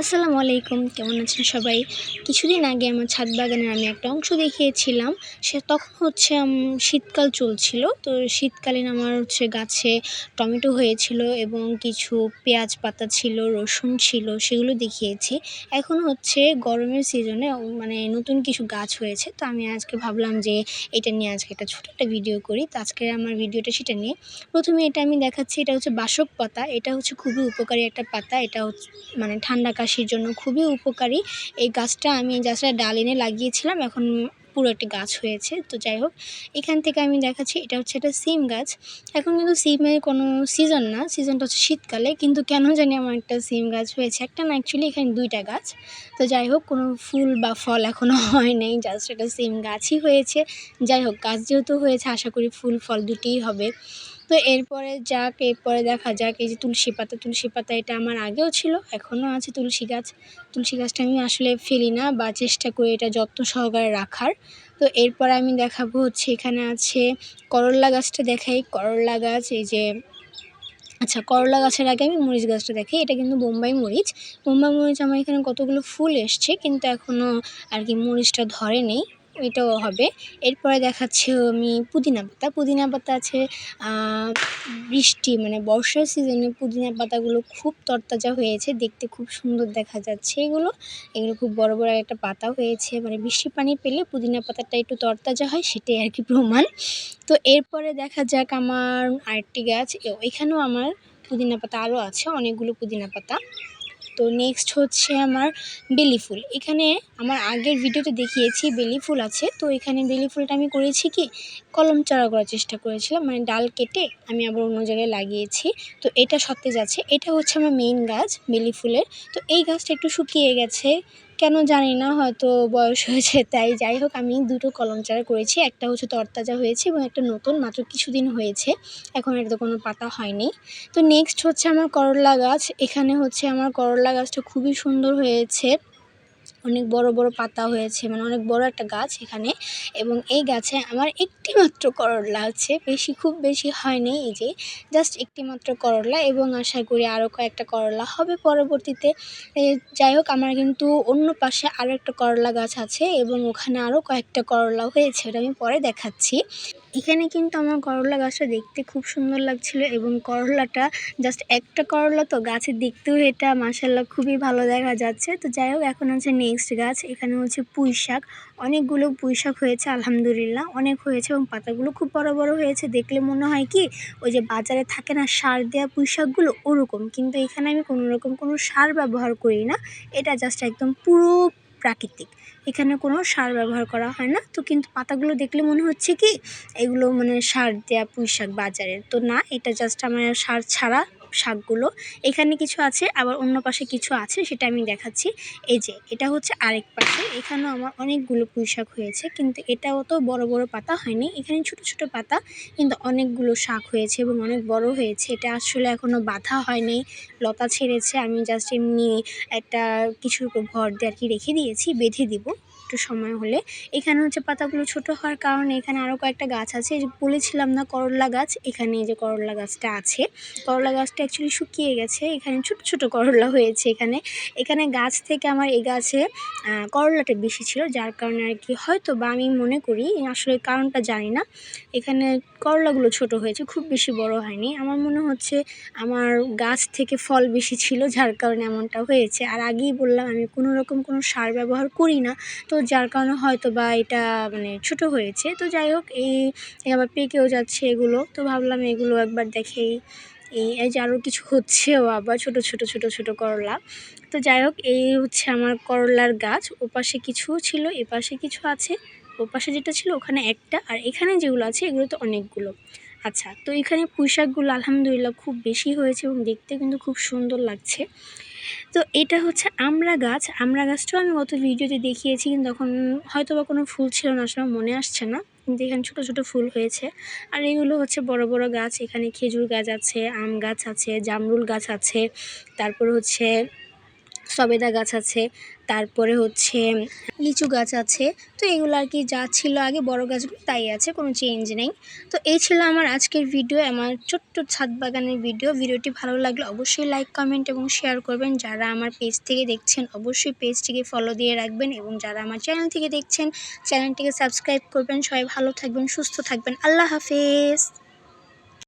আসসালামু আলাইকুম, কেমন আছেন সবাই? কিছুদিন আগে আমার ছাদ বাগানের আমি একটা অংশ দেখিয়েছিলাম। সে তখন হচ্ছে শীতকাল চলছিল। তো শীতকালীন আমার হচ্ছে গাছে টমেটো হয়েছিল এবং কিছু পেঁয়াজ পাতা ছিল, রসুন ছিল, সেগুলো দেখিয়েছি। এখন হচ্ছে গরমের সিজনে মানে নতুন কিছু গাছ হয়েছে। তো আমি আজকে ভাবলাম যে এটা নিয়ে আজকে একটা ছোটো একটা ভিডিও করি। তো আজকে আমার ভিডিওটা সেটা নিয়ে। প্রথমে এটা আমি দেখাচ্ছি, এটা হচ্ছে বাসক পাতা। এটা হচ্ছে খুবই উপকারী একটা পাতা। এটা হচ্ছে মানে ঠান্ডা কাশির জন্য খুবই উপকারী। এই গাছটা আমি গাছটা ডাল এনে লাগিয়েছিলাম, এখন পুরো একটি গাছ হয়েছে। তো যাই হোক, এখান থেকে আমি দেখাচ্ছি, এটা হচ্ছে একটা সিম গাছ। এখন কিন্তু সিমের কোনো সিজন না সিজনটা হচ্ছে শীতকালে, কিন্তু কেন জানি আমার একটা সিম গাছ হয়েছে। একটা না অ্যাকচুয়ালি এখানে দুইটা গাছ। তো যাই হোক, কোনো ফুল বা ফল এখনও হয় নাই জাস্ট একটা সিম গাছই হয়েছে। যাই হোক, গাছ যেহেতু হয়েছে, আশা করি ফুল, ফল দুটিই হবে। তো এরপরে যাক, এরপরে দেখা যাক, এই যে তুলসী পাতা তুলসী পাতা এটা আমার আগেও ছিল, এখনও আছে তুলসী গাছ। তুলসী গাছটা আমি আসলে ফেলি না বা চেষ্টা করি এটা যত্ন সহকারে রাখার। তো এরপরে আমি দেখাবো হচ্ছে এখানে আছে করল্লা গাছটা দেখাই করল্লা গাছ, এই যে আচ্ছা করলা গাছের আগে আমি মরিচ গাছটা দেখি এটা কিন্তু বোম্বাই মরিচ। বোম্বাই মরিচ আমার এখানে কতগুলো ফুল এসছে, কিন্তু এখনও আর কি মরিচটা ধরে নেই। এটাও হবে। এরপরে দেখাচ্ছি আমি পুদিনা পাতা। পুদিনা পাতা আছে বৃষ্টি মানে বর্ষার সিজনে পুদিনা পাতাগুলো খুব তরতাজা হয়েছে, দেখতে খুব সুন্দর দেখা যাচ্ছে এগুলো। এগুলো খুব বড় বড় একটা পাতা হয়েছে মানে বৃষ্টি পানি পেলে পুদিনা পাতাটা একটু তরতাজা হয়, সেটাই আর কি প্রমাণ। তো এরপরে দেখা যাক আমার আরেকটি গাছ এখানেও আমার পুদিনা পাতা আরও আছে, অনেকগুলো পুদিনা পাতা। তো নেক্সট হচ্ছে আমার বেলি ফুল। এখানে আমার আগের ভিডিওতে দেখিয়েছি বেলি ফুল আছে। তো এখানে বেলি ফুলটা আমি করেছি কি? কলম চারা করার চেষ্টা করেছিলাম মানে ডাল কেটে আমি আবার অন্য জায়গায় লাগিয়েছি। তো এটা সতেজ আছে এটা হচ্ছে আমার মেইন গাছ বেলি ফুলের। তো এই গাছটা একটু শুকিয়ে গেছে। কেন জানি না, হয়তো বয়স হয়েছে, তাই যাই হোক, আমি দুটো কলম চারা করেছি। একটা হচ্ছে তরতাজা হয়েছে এবং একটা নতুন, মাত্র কিছুদিন হয়েছে। এখন এটাতে কোনো পাতা হয়নি। তো নেক্সট হচ্ছে আমার করলা গাছ। এখানে হচ্ছে আমার করলা গাছটা খুবই সুন্দর হয়েছে। অনেক বড় বড় পাতা হয়েছে মানে অনেক বড় একটা গাছ এখানে। এবং এই গাছে আমার একটি মাত্র করলা আছে বেশি খুব বেশি হয়নি এই যে জাস্ট একটি মাত্র করলা এবং আশা করি আরও কয়েকটা করলা হবে পরবর্তীতে। যাই হোক, আমার কিন্তু অন্য পাশে আরও একটা করলা গাছ আছে এবং ওখানে আরও কয়েকটা করলা হয়েছে, ওটা আমি পরে দেখাচ্ছি। এখানে কিন্তু আমার করলা গাছটা দেখতে খুব সুন্দর লাগছিল এবং করলাটা জাস্ট একটা করলা তো গাছের দেখতেও এটা মাসাল্লাহ খুবই ভালো দেখা যাচ্ছে। তো যাই হোক, এখন হচ্ছে নেক্সট গাছ, এখানে হচ্ছে পুঁই শাক। অনেকগুলো পুঁই শাক হয়েছে, আলহামদুলিল্লাহ। অনেক হয়েছে এবং পাতাগুলো খুব বড় বড় হয়েছে। দেখলে মনে হয় কি, ওই যে বাজারে থাকে না সার দেওয়া পুঁই শাকগুলো, ওরকম। কিন্তু এখানে আমি কোনো রকম কোনো সার ব্যবহার করি না। এটা জাস্ট একদম পুরো প্রাকৃতিক। এখানে কোনো সার ব্যবহার করা হয় না। তো কিন্তু পাতাগুলো দেখলে মনে হচ্ছে কি, এগুলো মানে সার দেওয়া পুঁই শাক বাজারের। তো না, এটা জাস্ট আমার সার ছাড়া শাকগুলো। এখানে কিছু আছে, আবার অন্য পাশে কিছু আছে, সেটা আমি দেখাচ্ছি। এই যে, এটা হচ্ছে আরেক পাশে। এখানেও আমার অনেকগুলো পুঁই শাক হয়েছে, কিন্তু এটাও তো বড় বড় পাতা হয়নি। এখানে ছোট ছোট পাতা, কিন্তু অনেকগুলো শাক হয়েছে এবং অনেক বড় হয়েছে। এটা আসলে এখনও বাঁধা হয়নি, লতা ছেড়েছে। আমি জাস্ট এমনি একটা কিছুর উপর ভর দিয়ে আর কি রেখে দিয়েছি, বেঁধে দিব। একটু সময় হলে। এখানে হচ্ছে পাতাগুলো ছোট হওয়ার কারণে এখানে আরও কয়েকটা গাছ আছে। যে বলেছিলাম না করলা গাছ, এখানে এই যে করলা গাছটা আছে। করলা গাছটা অ্যাকচুয়ালি শুকিয়ে গেছে। এখানে ছোট ছোট করলা হয়েছে এখানে। এখানে গাছ থেকে আমার এই গাছে করলাটা বেশি ছিল, যার কারণে আর কি হয়তো বা আমি মনে করি, আসলে কারণটা জানি না। এখানে করলাগুলো ছোট হয়েছে, খুব বেশি বড় হয়নি। আমার মনে হচ্ছে আমার গাছ থেকে ফল বেশি ছিল, যার কারণে এমনটা হয়েছে। আর আগেই বললাম, আমি কোনো রকম কোনো সার ব্যবহার করি না। তো যার কারণে হয়তো বা এটা মানে ছোট হয়েছে। তো যাই হোক, এই আবার পেকেও যাচ্ছে এগুলো। তো ভাবলাম এগুলো একবার দেখেই এই যে আরও কিছু হচ্ছেও আবার ছোট ছোট ছোট ছোট করলা। তো যাই হোক, এই হচ্ছে আমার করলার গাছ। ওপাশে কিছু ছিল, এপাশে কিছু আছে। ওপাশে যেটা ছিল ওখানে একটা। আর এখানে যেগুলো আছে, এগুলো তো অনেকগুলো। আচ্ছা তো এখানে পুঁইশাকগুলো আলহামদুলিল্লাহ খুব বেশি হয়েছে এবং দেখতে কিন্তু খুব সুন্দর লাগছে। তো এটা হচ্ছে আমরা গাছ, আমরা গাছটাও আমি গত ভিডিওতে দেখিয়েছি, কিন্তু তখন হয়তো বা কোনো ফুল ছিল না আসলে মনে আসছে না। কিন্তু এখানে ছোটো ছোটো ফুল হয়েছে। আর এগুলো হচ্ছে বড় বড় গাছ, এখানে খেজুর গাছ আছে, আম গাছ আছে, জামরুল গাছ আছে, তারপর হচ্ছে সবেদা গাছ আছে, তারপরে হচ্ছে লিচু গাছ আছে। তো এগুলো আর কি যা ছিল আগে বড় গাছগুলো তাই আছে, কোনো চেঞ্জ নেই। তো এই ছিল আমার আজকের ভিডিও আমার ছোট্ট ছাদ বাগানের ভিডিও ভিডিওটি ভালো লাগলে অবশ্যই লাইক কমেন্ট এবং শেয়ার করবেন। যারা আমার পেজ থেকে দেখছেন, অবশ্যই পেজটিকে ফলো দিয়ে রাখবেন এবং যারা আমার চ্যানেল থেকে দেখছেন চ্যানেলটিকে সাবস্ক্রাইব করবেন। সবাই ভালো থাকবেন, সুস্থ থাকবেন। আল্লাহ হাফেজ।